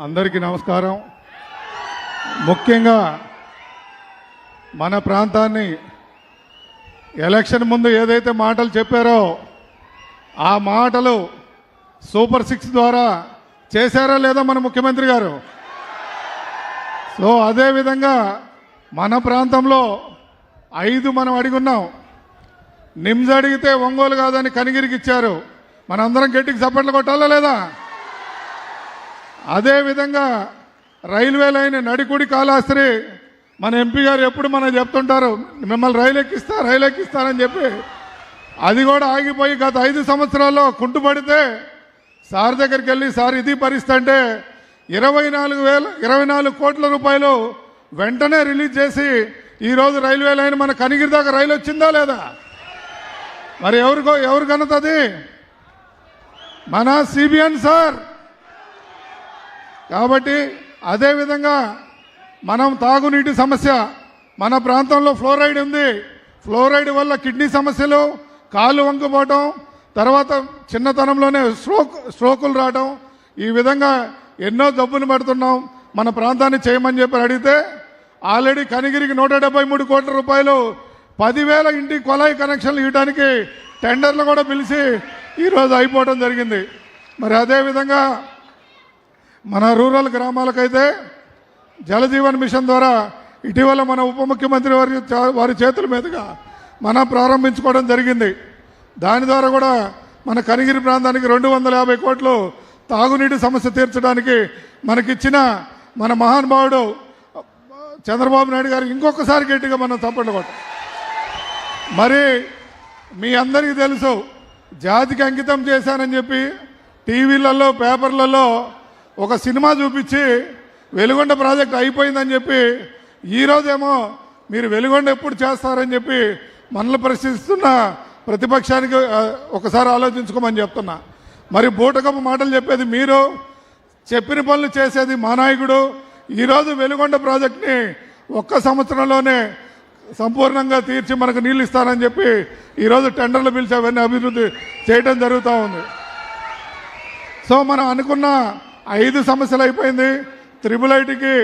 అందరికీ నమస్కారం. ముఖ్యంగా మన ప్రాంతాన్ని ఎలక్షన్ ముందు ఏదైతే మాటలు చెప్పారో ఆ మాటలు సూపర్ సిక్స్ ద్వారా చేశారా లేదా మన ముఖ్యమంత్రి గారు? సో అదేవిధంగా మన ప్రాంతంలో ఐదు మనం అడిగున్నాం. నిమ్స్ అడిగితే ఒంగోలు కాదని కనిగిరికి ఇచ్చారు మనందరం గట్టికి చప్పట్లు కొట్టాలా లేదా? అదేవిధంగా రైల్వే లైన్ నడికుడి కాలాస్త్రి మన ఎంపీ గారు ఎప్పుడు మనం చెప్తుంటారు మిమ్మల్ని రైలు ఎక్కిస్తా రైలు ఎక్కిస్తానని చెప్పి. అది కూడా ఆగిపోయి గత ఐదు సంవత్సరాల్లో కుంటుపడితే సార్ దగ్గరికి వెళ్ళి సార్ ఇది పరిస్థితి అంటే ఇరవై నాలుగు వేల ఇరవై నాలుగు కోట్ల రూపాయలు వెంటనే రిలీజ్ చేసి ఈరోజు రైల్వే లైన్ మన కనిగిరి దాకా రైలు వచ్చిందా లేదా? మరి ఎవరికో ఎవరు కనుతుంది మన సిబిఎన్ సార్. కాబట్టి అదేవిధంగా మనం తాగునీటి సమస్య మన ప్రాంతంలో ఫ్లోరైడ్ ఉంది. ఫ్లోరైడ్ వల్ల కిడ్నీ సమస్యలు కాళ్ళు వంకపోవటం తర్వాత చిన్నతనంలోనే స్ట్రోక్ స్ట్రోకులు రావటం. ఈ విధంగా ఎన్నో జబ్బులు పడుతున్నాం. మన ప్రాంతాన్ని చేయమని చెప్పి అడిగితే ఆల్రెడీ కనిగిరికి నూట డెబ్బై మూడు కోట్ల రూపాయలు పదివేల ఇంటి కొలాయి కనెక్షన్లు ఇవ్వడానికి టెండర్లు కూడా పిలిచి ఈరోజు అయిపోవడం జరిగింది. మరి అదేవిధంగా మన రూరల్ గ్రామాలకైతే జలజీవన్ మిషన్ ద్వారా ఇటీవల మన ఉప ముఖ్యమంత్రి వారి వారి చేతుల మీదుగా మనం ప్రారంభించుకోవడం జరిగింది. దాని ద్వారా కూడా మన కనిగిరి ప్రాంతానికి రెండు వందల యాభై కోట్లు తాగునీటి సమస్య తీర్చడానికి మనకిచ్చిన మన మహానుభావుడు చంద్రబాబు నాయుడు గారు ఇంకొకసారి గట్టిగా మనం చప్పట్లు మరి మీ అందరికీ తెలుసు జాతికి అంకితం చేశానని చెప్పి టీవీలలో పేపర్లలో ఒక సినిమా చూపించి వెలుగొండ ప్రాజెక్ట్ అయిపోయిందని చెప్పి ఈరోజేమో మీరు వెలుగొండ ఎప్పుడు చేస్తారని చెప్పి మనల్ని ప్రశ్నిస్తున్న ప్రతిపక్షానికి ఒకసారి ఆలోచించుకోమని చెప్తున్నా. మరి బూటకపు మాటలు చెప్పేది మీరు చెప్పిన పనులు చేసేది మా నాయకుడు. ఈరోజు వెలుగొండ ప్రాజెక్ట్ని ఒక్క సంవత్సరంలోనే సంపూర్ణంగా తీర్చి మనకు నీళ్ళు ఇస్తానని చెప్పి ఈరోజు టెండర్లు పిలిచి అవన్నీ అభివృద్ధి చేయడం జరుగుతూ ఉంది. సో మనం అనుకున్న ఐదు సమస్యలు అయిపోయింది. త్రిబుల్ ఐటీకి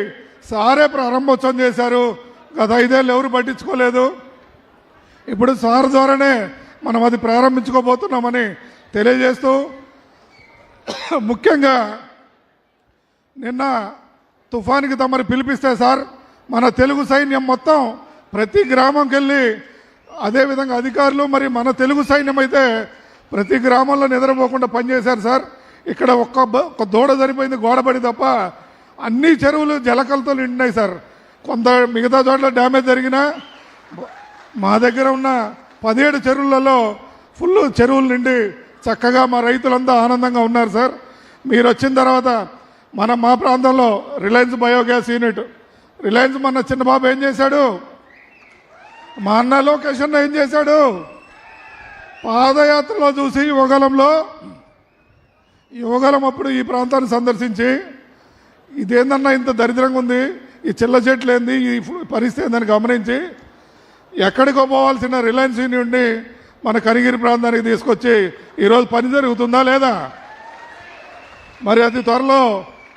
సారే ప్రారంభోత్సవం చేశారు. గత ఐదేళ్ళు ఎవరు పట్టించుకోలేదు. ఇప్పుడు సార్ ద్వారానే మనం అది ప్రారంభించుకోబోతున్నామని తెలియజేస్తూ ముఖ్యంగా నిన్న తుఫానికి తమరు పిలిపిస్తే సార్ మన తెలుగు సైన్యం మొత్తం ప్రతి గ్రామంకి వెళ్ళి అదేవిధంగా అధికారులు మరి మన తెలుగు సైన్యం అయితే ప్రతి గ్రామంలో నిద్రపోకుండా పనిచేశారు సార్. ఇక్కడ ఒక్క ఒక దూడ సరిపోయింది గోడబడి తప్ప అన్ని చెరువులు జలకలతో నిండినాయి సార్. కొంత మిగతా చోట్ల డ్యామేజ్ జరిగినా మా దగ్గర ఉన్న పదిహేడు చెరువులలో ఫుల్ చెరువులు నిండి చక్కగా మా రైతులంతా ఆనందంగా ఉన్నారు సార్. మీరు వచ్చిన తర్వాత మన మా ప్రాంతంలో రిలయన్స్ బయోగ్యాస్ యూనిట్. రిలయన్స్ మన చిన్నబాబు ఏం చేశాడు? మా అన్న లొకేషన్ ఏం చేశాడు? పాదయాత్రలో చూసి యువగలంలో యువగలం అప్పుడు ఈ ప్రాంతాన్ని సందర్శించి ఇదేందన్నా ఇంత దరిద్రంగా ఉంది ఈ చిల్ల చెట్లు ఏంది ఈ పరిస్థితి ఏందని గమనించి ఎక్కడికో పోవాల్సిన రిలయన్స్ యూనియన్ని మన కనిగిరి ప్రాంతానికి తీసుకొచ్చి ఈరోజు పని జరుగుతుందా లేదా? మరి అతి త్వరలో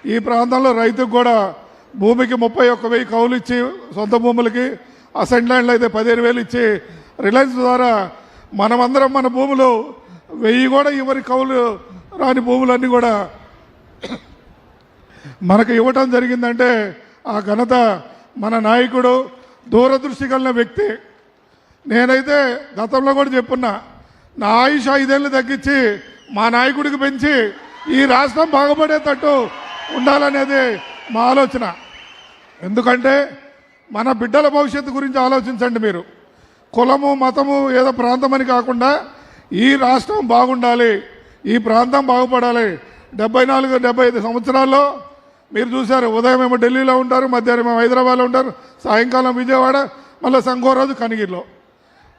ఈ ప్రాంతంలో రైతుకు కూడా భూమికి ముప్పై ఒక్క వెయ్యి కౌలు ఇచ్చి సొంత భూములకి అసెంట్ ల్యాండ్లు అయితే పదిహేను వేలు ఇచ్చి రిలయన్స్ ద్వారా మనమందరం మన భూములు వెయ్యి కూడా ఎవరి కౌలు రాని భూములన్నీ కూడా మనకు ఇవ్వటం జరిగిందంటే ఆ ఘనత మన నాయకుడు దూరదృష్టి కలిగిన వ్యక్తి. నేనైతే గతంలో కూడా చెప్పున్నా నా ఆయుష్ ఐదేళ్ళు తగ్గించి మా నాయకుడికి పెంచి ఈ రాష్ట్రం బాగుపడేటట్టు ఉండాలనేది మా ఆలోచన. ఎందుకంటే మన బిడ్డల భవిష్యత్తు గురించి ఆలోచించండి మీరు. కులము మతము ఏదో ప్రాంతం అని కాకుండా ఈ రాష్ట్రం బాగుండాలి. ఈ ప్రాంతం బాగుపడాలి. డెబ్బై నాలుగు డెబ్బై ఐదు సంవత్సరాల్లో మీరు చూశారు ఉదయం ఏమో ఢిల్లీలో ఉంటారు మధ్యాహ్నం ఏమో హైదరాబాద్లో ఉంటారు సాయంకాలం విజయవాడ మళ్ళీ సంఘోరాజు కనిగిరిలో.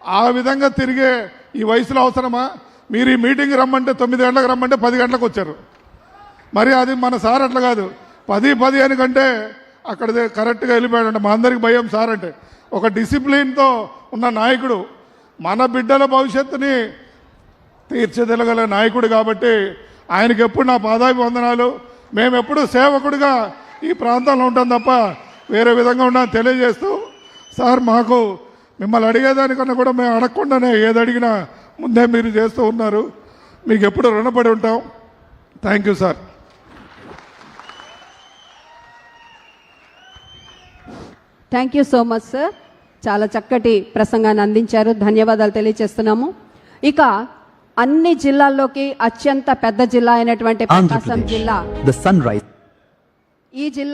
ఆ విధంగా తిరిగే ఈ వయసులో అవసరమా? మీరు ఈ మీటింగ్ రమ్మంటే తొమ్మిది గంటలకు రమ్మంటే పది గంటలకు వచ్చారు. మరి అది మన సార్ అట్లా కాదు. పది పది అని కంటే అక్కడ కరెక్ట్గా వెళ్ళిపోయాడు మా అందరికి భయం సార్ అంటే. ఒక డిసిప్లిన్తో ఉన్న నాయకుడు మన బిడ్డల భవిష్యత్తుని తీర్చిదిలగల నాయకుడు కాబట్టి ఆయనకి ఎప్పుడు నా పాదాభి వందనాలు మేము సేవకుడిగా ఈ ప్రాంతంలో ఉంటాం తప్ప వేరే విధంగా ఉన్నా తెలియజేస్తూ సార్ మాకు మిమ్మల్ని అడిగేదానికన్నా కూడా మేము అడగకుండానే ఏది అడిగినా ముందే మీరు చేస్తూ ఉన్నారు. మీకు ఎప్పుడు రుణపడి ఉంటాం. Thank you sir thank you so much sir చాలా చక్కటి ప్రసంగాన్ని అందించారు. ధన్యవాదాలు తెలియజేస్తున్నాము. ఇక అన్ని జిల్లాల్లోకి అత్యంత పెద్ద జిల్లా అయినటువంటి ప్రకాశం జిల్లా. ఈ జిల్లా